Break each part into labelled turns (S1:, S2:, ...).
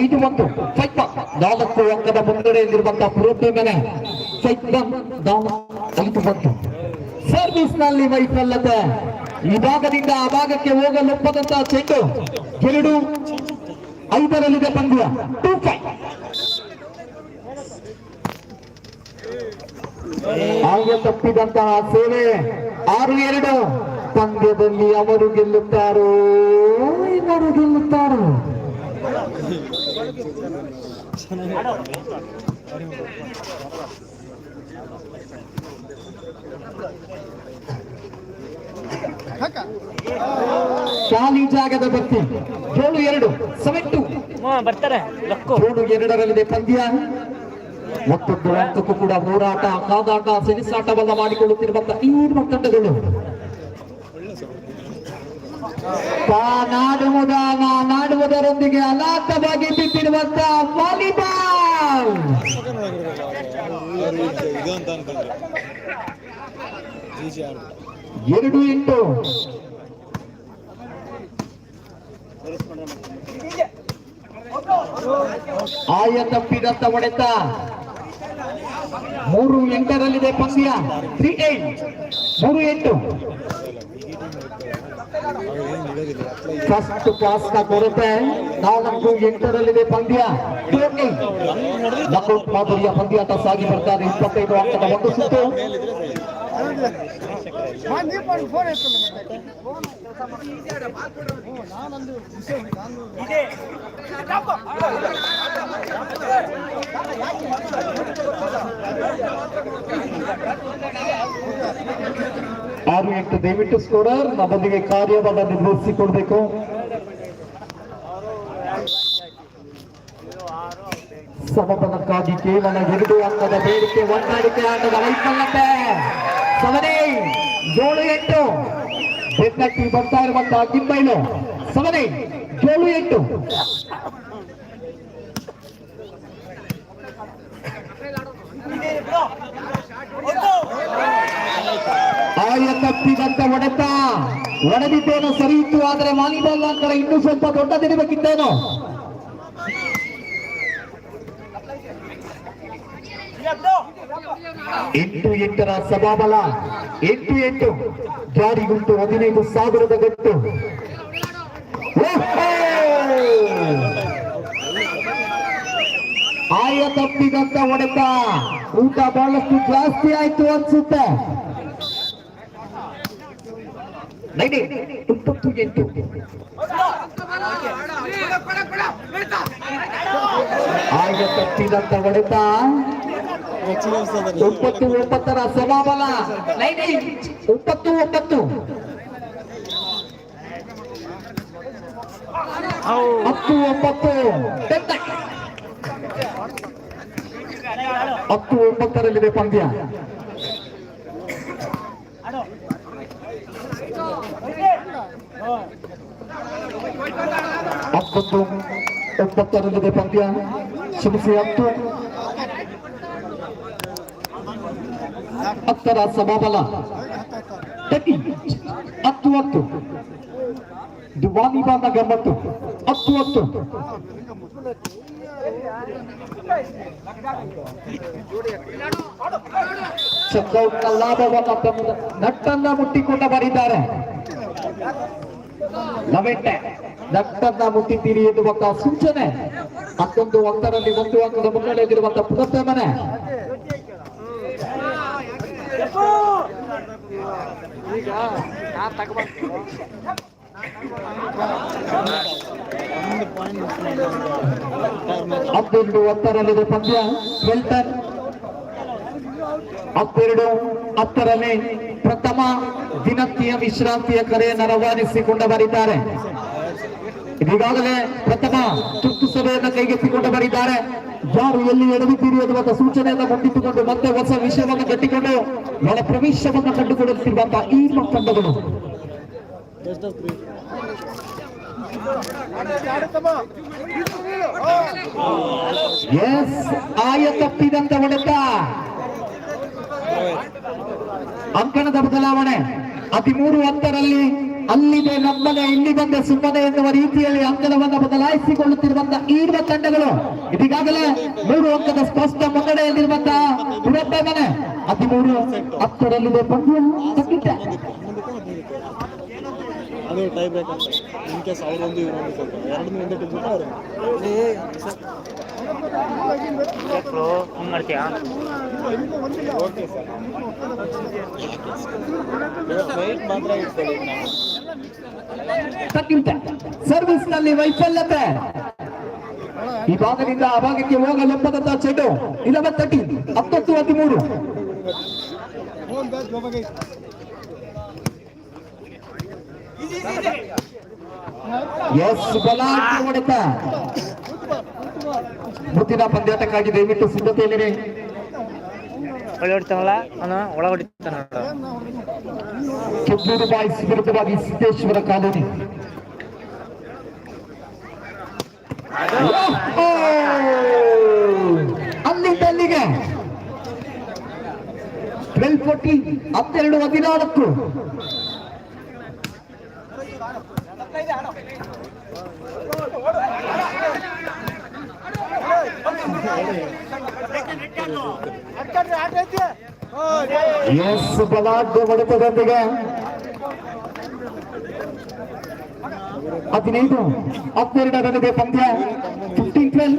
S1: ಐದು ಒಂದು. ಫೈಟ್ ನಾಲ್ಕು ಅಂಕದ ಮುನ್ನಡೆಯಲ್ಲಿರುವಂತಹ ಪ್ರೋಟಿ ಫೈಟ್ ಐದು ಒಂದು. ಸರ್ವಿಸ್ನಲ್ಲಿ ವೈಫಲ್ಯತೆ ಈ ಭಾಗದಿಂದ ಆ ಭಾಗಕ್ಕೆ ಹೋಗಲು ಒಪ್ಪದಂತಹ ಚೆಂಡು ಎರಡು ಐದರಲ್ಲಿದೆ ಪಂದ್ಯ. ಟೂ ಫೈವ್ ತಪ್ಪಿದಂತಹ ಸೇವೆ ಆರು ಎರಡು. ಪಂದ್ಯದಲ್ಲಿ ಅವರು ಗೆಲ್ಲುತ್ತಾರೋ? ಇವರು ಗೆಲ್ಲುತ್ತಾರೋ? ಖಾಲಿ ಜಾಗದ ಭಕ್ತಿ. ಏಳು ಎರಡು ಸೆವೆನ್ ಟು
S2: ಹ್ಮ್, ಬರ್ತಾರೆ.
S1: ಏಳು ಎರಡರಲ್ಲಿದೆ ಪಂದ್ಯ. ಮತ್ತೊಂದು ಹಂತಕ್ಕೂ ಕೂಡ ಹೋರಾಟ ಕಾದಾಟ ಸೆಣಸಾಟವನ್ನ ಮಾಡಿಕೊಳ್ಳುತ್ತಿರುವಂತಹ ಈ ಮೂರು ತಂಡಗಳು. ನಾಡುವುದ ನಾಡುವುದರೊಂದಿಗೆ ಅನಾಥವಾಗಿ ಬಿದ್ದಿರುವಂತಹ ವಾಲಿಬಾಲ್. ಎರಡು ಎಂಟು. ಆಯ ತಪ್ಪಿದಂತ ಒಡೆತ ಮೂರು ಎಂಟರಲ್ಲಿದೆ ಪಂದ್ಯ. ತ್ರೀ ಏಟ್ ಮೂರು ಎಂಟು. ಫಸ್ಟ್ ಪಾಸ್ನ ಕೊರತೆ ನಾಲ್ಕು ಎಂಟರಲ್ಲಿದೆ ಪಂದ್ಯ ನಕೌಟ್ ಮಾದರಿಯ ಪಂದ್ಯಾಟ ಸಾಗಿ ಬರ್ತಾರೆ ಇಪ್ಪತ್ತೈದು ಅಂಕದ ಒಂದು ಸುತ್ತು ಆರು ಎಂಟು ದಯವಿಟ್ಟು ಸ್ಕೋರರ್ ನಮ್ಮೊಂದಿಗೆ ಕಾರ್ಯವನ್ನು ನಿರ್ವಹಿಸಿಕೊಡ್ಬೇಕು. ಸಮಬಲಕ್ಕಾಗಿ ಕೇವಲ ಎರಡು ಅಂಕದ ಬೇಡಿಕೆ ಹೊಂದಾಣಿಕೆ ಆಟದ ವೈಫಲ್ಯತೆ. ಸವನಿ ಏಳು ಎಂಟು. ಬೆನ್ನಟ್ಟಿ ಬರ್ತಾ ಇರುವಂತಹ ಕಿಮ್ಮೈಲು ಸವನೇ ಏಳು ಎಂಟು ಆಯ ತಪ್ಪಿದಂತ ಹೊಡೆತ ಹೊಡೆದಿದ್ದೇನು ಸರಿ ಇತ್ತು, ಆದರೆ ವಾಲಿಬಾಲ್ ಅಂತರ ಇನ್ನೂ ಸ್ವಲ್ಪ ದೊಡ್ಡದಿರಬೇಕಿತ್ತೇನೋ? ಎಂಟು ಎಂಟರ ಸಭಾಬಲ ಎಂಟು ಎಂಟು, ಜಾರಿಗುಂಟು ಹದಿನೈದು ಸಾವಿರದ ಗಟ್ಟು ಆಯ ತಪ್ಪಿದಂತ ಹೊಡೆತ ಊಟ ಬಹಳಷ್ಟು ಜಾಸ್ತಿ ಆಯ್ತು ಅನ್ಸುತ್ತೆ. ಏಟ್, ಇಪ್ಪತ್ತು ಎಂಟು. ಆಯ ತಪ್ಪಿದಂತ ಹೊಡೆತ. ಒಂಬತ್ತು ಒಂಬತ್ತರ ಸಮಾಬಲ. ನೈಡಿ ಹತ್ತು ನೈನ್. ಹತ್ತು ಒಂಬತ್ತರಲ್ಲಿದೆ ಪಂದ್ಯ. ಹತ್ತೊಂದು ಒಂಬತ್ತರಲ್ಲಿದೆ ಪಂದ್ಯ ಕ್ಷಮಿಸಿ ಹತ್ತು ಹತ್ತರ ಸಮಾಬಲ. ಟೆನ್ ಹತ್ತು ಹತ್ತು ಇದು ವಾಲಿಬಾಲ್ನ ಗಮ್ಮತ್ತು ಹತ್ತು ಹತ್ತು ಚೆಕ್ಔಟ್ನ ಲಾಭವನ್ನ ತಂದ ನಟ್ಟನ್ನ ಮುಟ್ಟಿಕೊಂಡ ನಟ್ಟನ್ನ ಮುಟ್ಟಿದ್ದೀರಿ ಎನ್ನುವಂತಹ ಸೂಚನೆ. ಹತ್ತೊಂದು ಒಂದರಲ್ಲಿ ಒಂದು ಅಂಕದ ಮುನ್ನಡೆಯಲ್ಲಿರುವಂತಹ ಪುನರ್ಮನೆ ಹತ್ತೊಂದು ಹತ್ತರಲ್ಲಿದೆ ಪಂದ್ಯ. ವೆಲ್ಟನ್ ಹತ್ತೆರಡು ಹತ್ತರಲ್ಲಿ ಪ್ರಥಮ ದಿನಕ್ಕಿಯ ವಿಶ್ರಾಂತಿಯ ಕರೆಯನ್ನು ರವಾನಿಸಿಕೊಂಡು ಬರಿದ್ದಾರೆ ಈಗಾಗಲೇ ಪ್ರಥಮ ತುರ್ತು ಸಭೆಯನ್ನು ಕೈಗೆತ್ತಿಕೊಂಡು ಬರಿದ್ದಾರೆ ಯಾರು ಎಲ್ಲಿ ಎಡವಿದ್ದೀರಿ ಎನ್ನುವಂತ ಸೂಚನೆಯನ್ನು ಮುಂದಿಟ್ಟುಕೊಂಡು ಮತ್ತೆ ಹೊಸ ವಿಷಯವನ್ನು ಕಟ್ಟಿಕೊಂಡು ಒಳ ಪ್ರವೇಶವನ್ನು ಕಂಡುಕೊಳ್ಳುತ್ತಿರುವಂತಹ ಈ
S3: ತ್ರೀ
S1: ಎಸ್, ಆಯ ತಪ್ಪಿದಂತ ಹೊಡೆತ. ಅಂಕಣದ ಬದಲಾವಣೆ. ಹದಿಮೂರು ಹತ್ತರಲ್ಲಿ ಅಲ್ಲಿದೆ ನಮ್ಮನೆ ಇಲ್ಲಿ ಬಂದೆ ಸುಮ್ಮನೆ ಎನ್ನುವ ರೀತಿಯಲ್ಲಿ ಅಂಕಣವನ್ನು ಬದಲಾಯಿಸಿಕೊಳ್ಳುತ್ತಿರುವಂತಹ ಈಡುವ ತಂಡಗಳು. ಇದೀಗಾಗಲೇ ಮೂರು ಅಂಕದ ಸ್ಪಷ್ಟ ಮುನ್ನಡೆಯಲ್ಲಿರುವಂತಹ ಹದಿಮೂರು ಹತ್ತರಲ್ಲಿದೆ ತಗ್ಗಿದ್ದ
S4: ಅದು ಟೈ ಬ್ರೇಕ್ ಅಂತ. ಇನ್ ಕೇಸ್ ಅವರೊಂದು ಇವರೊಂದು ಸ್ವಲ್ಪ. ಎರಡನ್ನೂ ಮುಂದೆ ಬಿದ್ಬಿಟ್ಟು ಅವರು
S2: ಮಾಡ್ತೀಯಾ?
S4: ಓಕೆ ಸರ್ ವೈಟ್ ಮಾತ್ರ ಇಟ್ಕೊಳ್ಳಿ ನಾವು.
S1: ತಗ್ಗಿದ್ದ ಸರ್ವಿಸ್ನಲ್ಲಿ ವೈಫಲ್ಯತೆ. ಈ ಭಾಗದಿಂದ ಆ ಭಾಗಕ್ಕೆ ಹೋಗಲೆಂಬದಂತಹ ಚೆಂಡು ಇಲೆವೆನ್ ತರ್ಟಿ ಹತ್ತೊತ್ತು ಹದಿಮೂರು. ಎಸ್ ಬಲಾಢ್ಯ ಹೊಡೆತ. ಮುಂದಿನ ಪಂದ್ಯಾಟಕ್ಕಾಗಿ ದಯವಿಟ್ಟು ಸಿದ್ಧತೆಯಲ್ಲಿರಿ. ಕೆಬ್ಬೂರು ಬಾಯ್ಸ್ ವಿರುದ್ಧವಾಗಿ ಸಿದ್ದೇಶ್ವರ ಕಾಲೋನಿ! ಅಲ್ಲಿಂದ ಅಲ್ಲಿಗೆ ಟ್ವೆಲ್ ಫೋರ್ಟಿ ಹತ್ತೆರಡು ಹದಿನಾಲ್ಕು. ಎಸ್ ಬಲಾಢ್ಯ ಹೊಡೆತದೊಂದಿಗೆ ಹದಿನೈದು ಹತ್ತೆರಡರಲ್ಲಿದೆ ಪಂದ್ಯ ಫಿಫ್ಟೀನ್ ಟ್ವೆಲ್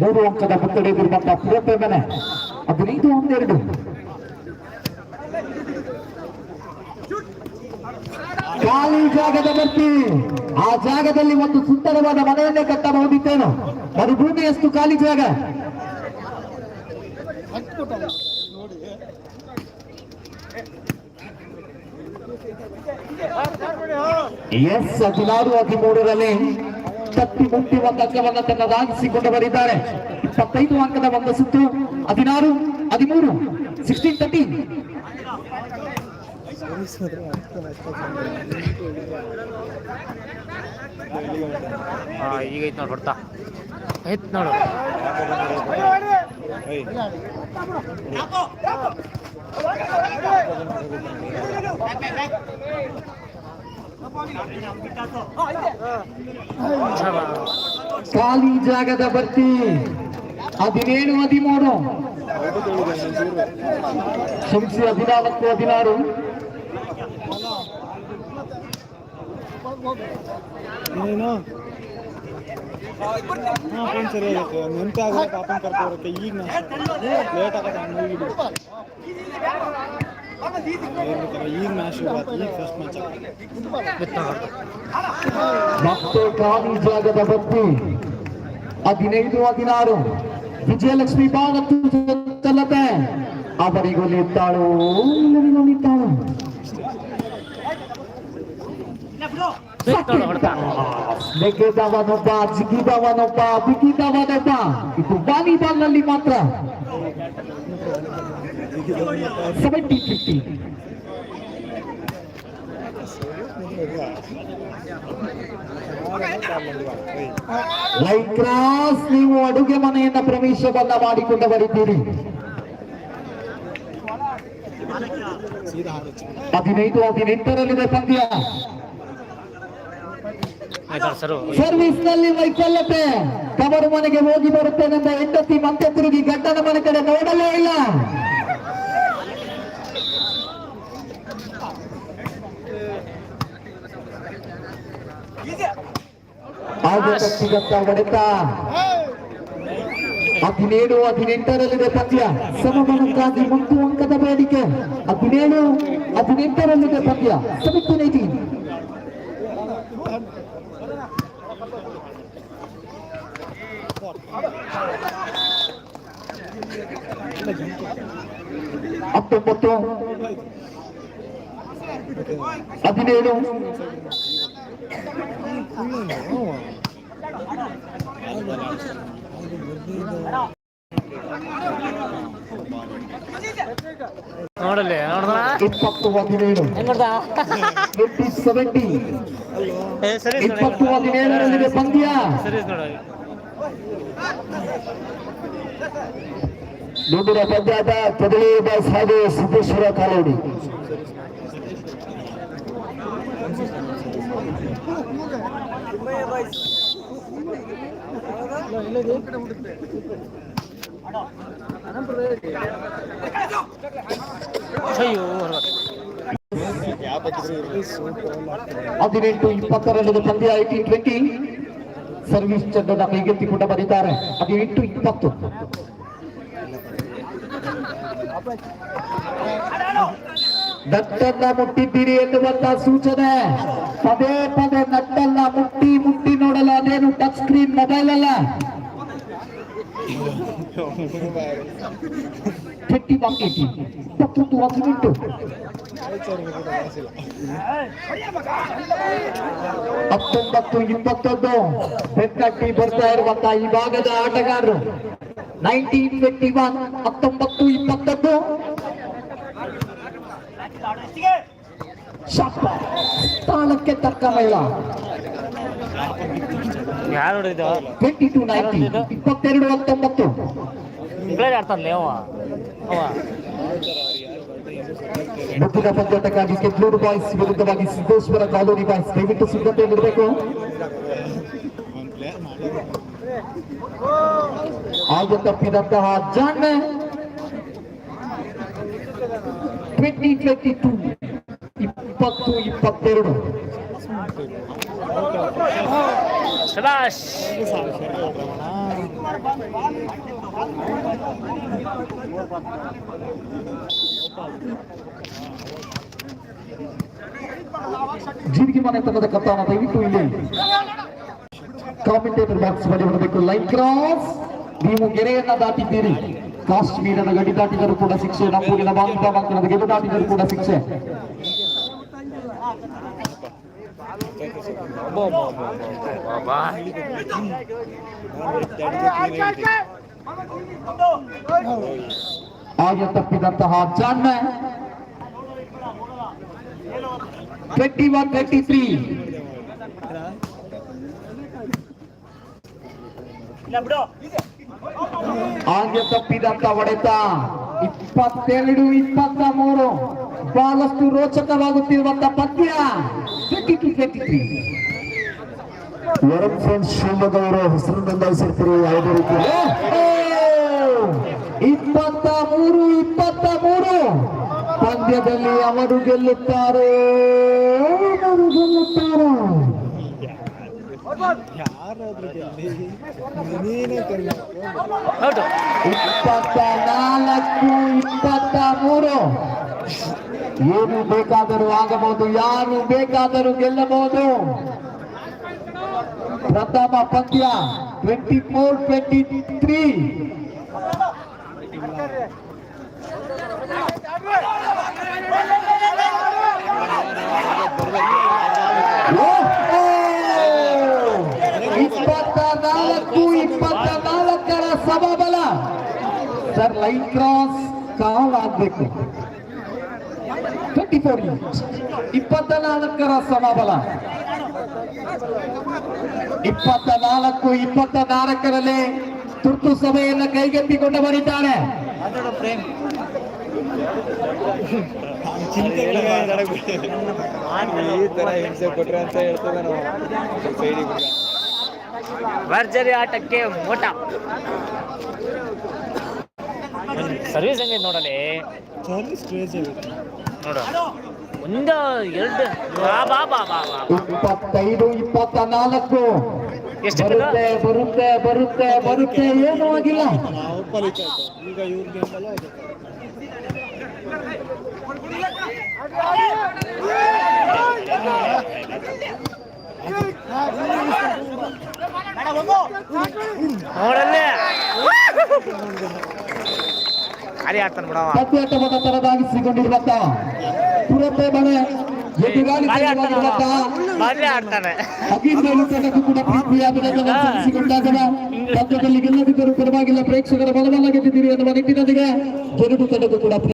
S1: ಮೂರು ಅಂಕದ ಮುನ್ನಡೆದಿರುವಂತಹ ಪುರಪೆ ಮನೆ ಹದಿನೈದು ಹನ್ನೆರಡು ಖಾಲಿ ಜಾಗದ ಭರ್ತಿ ಆ ಜಾಗದಲ್ಲಿ ಒಂದು ಸುಂದರವಾದ ಮನೆಯನ್ನೇ ಕಟ್ಟಬಹುದಿತ್ತೇನು ಮರುಭೂಮಿಯಷ್ಟು ಖಾಲಿ ಜಾಗ. ಎಸ್ ಹದಿನಾರು ಹದಿಮೂರರಲ್ಲಿ ತಪ್ಪಿ ಅಂಕವನ್ನು ತನ್ನದಾಗಿಸಿಕೊಂಡು ಬರಿದ್ದಾರೆ ಇಪ್ಪತ್ತೈದು ಅಂಕದ ಒಂದು ಸುತ್ತು, ಹದಿನಾರು, ಹದಿಮೂರು ಸಿಕ್ಸ್ಟೀನ್ ತರ್ಟೀನ್
S2: ಹಾ ಈಗ ಐತ್ ನೋಡು ಹೊಡ್ತಾ ಐತ್ ನೋಡು ಛಬಾ.
S1: ಖಾಲಿ ಜಾಗದ ಭರ್ತಿ. ಹದಿನೇಳು ಹದಿಮೂರು. ಕ್ಷಮಿಸಿ ಹದಿನಾಲ್ಕು ಹದಿನಾರು.
S4: ನೀನು ಹಾಂ ಫ್ರೆಂಡ್ ಸರಿ ಆಗೈತೆ ನೆನಪೇ ಆಗಲ್ಲ ಪಾಪನ್ ಕರ್ಕೊಬರಕ್ಕೆ ಈಗ ಲೇಟ್ ಆಗತ್ತೆ ಮುಗಿಬಿಡು ಈಗ ಮ್ಯಾಚ್ ಶುರು ಈಗ ಫಸ್ಟ್ ಮ್ಯಾಚ್ ಆಗುತ್ತೆ.
S2: ಬಿತ್ತು ನೋಡು
S1: ಮತ್ತೆ ಖಾಲಿ ಜಾಗದ ಭರ್ತಿ ಹದಿನೈದು, ಹದಿನಾರು. ವಿಜಯಲಕ್ಷ್ಮಿ ಬಾಗತ್ತು ಸಲ್ಲತೆ ಅವರಿಗೊಲಿಯುತ್ತಾಳು ಇಲ್ಲರಿಗೊಲಿಯುತ್ತಾಳು
S2: ಬಿತ್ತು ನೋಡು ಹೊಡ್ತಾ
S1: ನೆಗೆದವನೊಬ್ಬ ಜಿಗಿದವನೊಬ್ಬ ಬಿಗಿದವನೊಬ್ಬ ಇದು ವಾಲಿಬಾಲ್ನಲ್ಲಿ ಮಾತ್ರ ಸೆವೆಂಟಿ ಫಿಫ್ಟಿ ಕ್ರಾಸ್ ನೀವು ಅಡುಗೆ ಮನೆಯನ್ನ ಪ್ರವೇಶವನ್ನ ಮಾಡಿಕೊಂಡು ಬರಿದ್ದೀರಿ ಹದಿನೈದು, ಹದಿನೆಂಟರಲ್ಲಿದೆ ಪಂದ್ಯ. ಸರ್ವಿಸ್ನಲ್ಲಿ ವೈಫಲ್ಯತೆ. ತವರು ಮನೆಗೆ ಹೋಗಿ ಬರುತ್ತೇನೆಂದ ಹೆಂಡತಿ ಮತ್ತೆ ತಿರುಗಿ ಗಂಡನ ಮನೆ ಕಡೆ ನೋಡಲೇ ಇಲ್ಲ. ಹೊಡೆತ. ಹದಿನೇಳು, ಹದಿನೆಂಟರಲ್ಲಿದೆ ಪಂದ್ಯ. ಸಮಬಲಕ್ಕಾಗಿ ಒಂದು ಅಂಕದ ಬೇಡಿಕೆ. ಹದಿನೇಳು, ಹದಿನೆಂಟರಲ್ಲಿದೆ ಪಂದ್ಯ. ಏಟೀನ್ ಹತ್ತೊಂಬತ್ತು ಹದಿನೇಳು
S2: ನೋಡಲ್ಲಿ ನೋಡ್ದ
S1: ಇಪ್ಪತ್ತು ಹದಿನೇಳು
S2: ಹೆಂಗ್ ನೋಡ್ದ
S1: ಟ್ವೆಂಟಿ ಮುಂದಿನ ಪಂದ್ಯದ ಕದಳಿ ಬಸ್ ಹಾಗೂ ಸಿದ್ದೇಶ್ವರ ಕಾಲೋಡಿ. ಹದಿನೆಂಟು ಇಪ್ಪತ್ತೆರಡು ಪಂದ್ಯ ಐಟಿ ಟ್ವೆಂಟಿ. ಸರ್ವಿಸ್ ಚೆಂಡನ್ನ ಕೈಗೆತ್ತಿಕೊಂಡು ಬರೀತಾರೆ. ಹದಿನೆಂಟು ಇಪ್ಪತ್ತು. ನಟ್ಟನ್ನ ಮುಟ್ಟಿದ್ದೀರಿ ಎನ್ನುವಂತ ಸೂಚನೆ. ಪದೇ ಪದೇ ನಟ್ಟನ್ನ ಮುಟ್ಟಿ ಮುಟ್ಟಿ ನೋಡಲು ಅದೇನು ಟಚ್ ಸ್ಕ್ರೀನ್ ಮೊಬೈಲ್ ಅಲ್ಲ? ಒನ್ ಏಟಿ ಇಪ್ಪತ್ತೊಂದು ಹತ್ತೊಂಬತ್ತು ಇಪ್ಪತ್ತೊಂದು ಬೆನ್ನಟ್ಟಿ ಬರ್ತಾ ಇರುವಂತ ಈ ಭಾಗದ ಆಟಗಾರರು. ನೈನ್ಟೀನ್ ಟ್ವೆಂಟಿ ಒನ್ ಹತ್ತೊಂಬತ್ತು, ಇಪ್ಪತ್ತೊಂದು. ಶಾಪ ಸ್ಥಾನಕ್ಕೆ ತಕ್ಕ
S2: ನೋಡಿದ್ದು?
S1: ಟ್ವೆಂಟಿ ಟು ನೈನ್ಟಿ ಇಪ್ಪತ್ತೆರಡು ಹತ್ತೊಂಬತ್ತು. ಮುತ್ತಿನ ಪಂದ್ಯಾಟಕ್ಕಾಗಿ ಕೆದ್ಲೂರು ಬಾಯ್ಸ್ ವಿರುದ್ಧವಾಗಿ ಸಿದ್ದೇಶ್ವರ ಕಾಲೋನಿ ಬಾಯ್ಸ್ ದಯವಿಟ್ಟು ಸಿದ್ಧತೆಯಲ್ಲಿರಬೇಕು ಆಗ ತಪ್ಪಿದಂತಹ ಜಾಣ್ಮ ಟ್ವೆಂಟಿ ಟ್ವೆಂಟಿ ಟೂ ಇಪ್ಪತ್ತು ಇಪ್ಪತ್ತೆರಡು. ಜೀರಿಗೆ ಮನೆ ತನ್ನದ ಕಥಾನ ದಯವಿಟ್ಟು ಇಲ್ಲಿ. ಕಾಮೆಂಟೇಟರ್ ಬಾಕ್ಸ್ ಮಾಡಿ ಬರಬೇಕು ಲೈನ್ ಕ್ರಾಸ್ ನೀವು ಗೆರೆಯನ್ನ ದಾಟಿದ್ದೀರಿ. ಕಾಶ್ಮೀರದ ಗಡಿ ದಾಟಿದರೂ ಕೂಡ ಶಿಕ್ಷೆ ನಮ್ಮೂರಿನ ಬಾಂಧ ಮಕ್ಕಳದ ಗೆರೆ ದಾಟಿದರೂ ಕೂಡ ಶಿಕ್ಷೆ
S2: ಬಾಬಾ
S1: ಆಗ ತಪ್ಪಿದಂತಹ ಜಾಣ್ಮ ಟ್ವೆಂಟಿ ಒನ್ ಟ್ವೆಂಟಿ ತ್ರೀ ಆಗ ತಪ್ಪಿದಂತ ಹೊಡೆತ. ಇಪ್ಪತ್ತೆರಡು ಇಪ್ಪತ್ತ ಮೂರು ಬಹಳಷ್ಟು ರೋಚಕವಾಗುತ್ತಿರುವಂತ ಪದ್ಯ. ವರಂ ಫ್ರೆಂಡ್ಸ್ ಶಿವಮೊಗ್ಗವರು ಹೆಸರು ನೋಂದಾಯಿಸಿರ್ತೀರಿ ಯಾವುದೇ ರೀತಿ? ಇಪ್ಪತ್ತ ಮೂರು ಇಪ್ಪತ್ತ ಮೂರು ಪಂದ್ಯದಲ್ಲಿ ಅವರು ಗೆಲ್ಲುತ್ತಾರೆ ಅವರು ಗೆಲ್ಲುತ್ತಾರೆ. ಇಪ್ಪತ್ತ ನಾಲ್ಕು ಇಪ್ಪತ್ತ ಮೂರು ಏನು ಬೇಕಾದರೂ ಆಗಬಹುದು ಯಾರು ಬೇಕಾದರೂ ಗೆಲ್ಲಬಹುದು ಪ್ರಥಮ ಪಂದ್ಯ ಟ್ವೆಂಟಿ ಫೋರ್ ಟ್ವೆಂಟಿ ತ್ರೀ ಇಪ್ಪತ್ತ ನಾಲ್ಕು ಇಪ್ಪತ್ತ ನಾಲ್ಕರ ಸಮಬಲ ಸರ್ ಲೈನ್ ಕ್ರಾಸ್ ಕಾಲ್ ಆಗ್ಬೇಕು ಟ್ವೆಂಟಿ ಫೋರ್ ಇಪ್ಪತ್ತ ನಾಲ್ಕರ ಸಮಬಲ ಇಪ್ಪತ್ತ ನಾಲ್ಕು ಇಪ್ಪತ್ತ ನಾಲ್ಕರಲ್ಲಿ ತುರ್ತು ಸಭೆಯನ್ನ ಕೈಗೆತ್ತಿಕೊಂಡು ಬರೀತಾನೆ
S4: ಈ ತರ ಹಿಂಸೆ ಕೊಟ್ರೆ ಅಂತ ಹೇಳ್ತದೆ ನಾವು ಸೈಡಿಗೆ
S2: ಭರ್ಜರಿ ಆಟಕ್ಕೆ ಮೋಟ. ಸರ್ವಿಸ್ ಹೆಂಗೈತೆ ನೋಡಲಿ?
S4: ಸರ್ವಿಸ್ ಕ್ರೇಜ್ ಆಗುತ್ತೆ
S2: ನೋಡು. ಒಂದು ಎರಡು ಬಾ ಬಾ ಬಾ ಬಾ
S1: ಇಪ್ಪತ್ತೈದು ಇಪ್ಪತ್ತ ನಾಲ್ಕು
S2: ಎಷ್ಟು
S1: ಬರುತ್ತೆ ಬರುತ್ತೆ ಬರುತ್ತೆ ಬರುತ್ತೆ ಏನೂ ಆಗಿಲ್ಲ.
S4: ಈಗ ಗೇಮಲ್ಲ ಅದು
S2: ನೋಡಲ್ಲೇ. ಅರಿ ಆಡ್ತಾನೆ ಬಿಡವ
S1: ತರದಾಗಿಸಿಕೊಂಡಿರುವಂತ ಪುರತೆ
S2: ಮನೆ ಆಡ್ತಾನೆ
S1: ಪರವಾಗಿಲ್ಲ ಪ್ರೇಕ್ಷಕರ ಬಲವನ್ನ ಗೆದ್ದಿದ್ದೀರಿ ಎನ್ನುವ ನಿಟ್ಟಿನೊಂದಿಗೆ ಎರಡು ತಂಡಕ್ಕೂ ಕೂಡ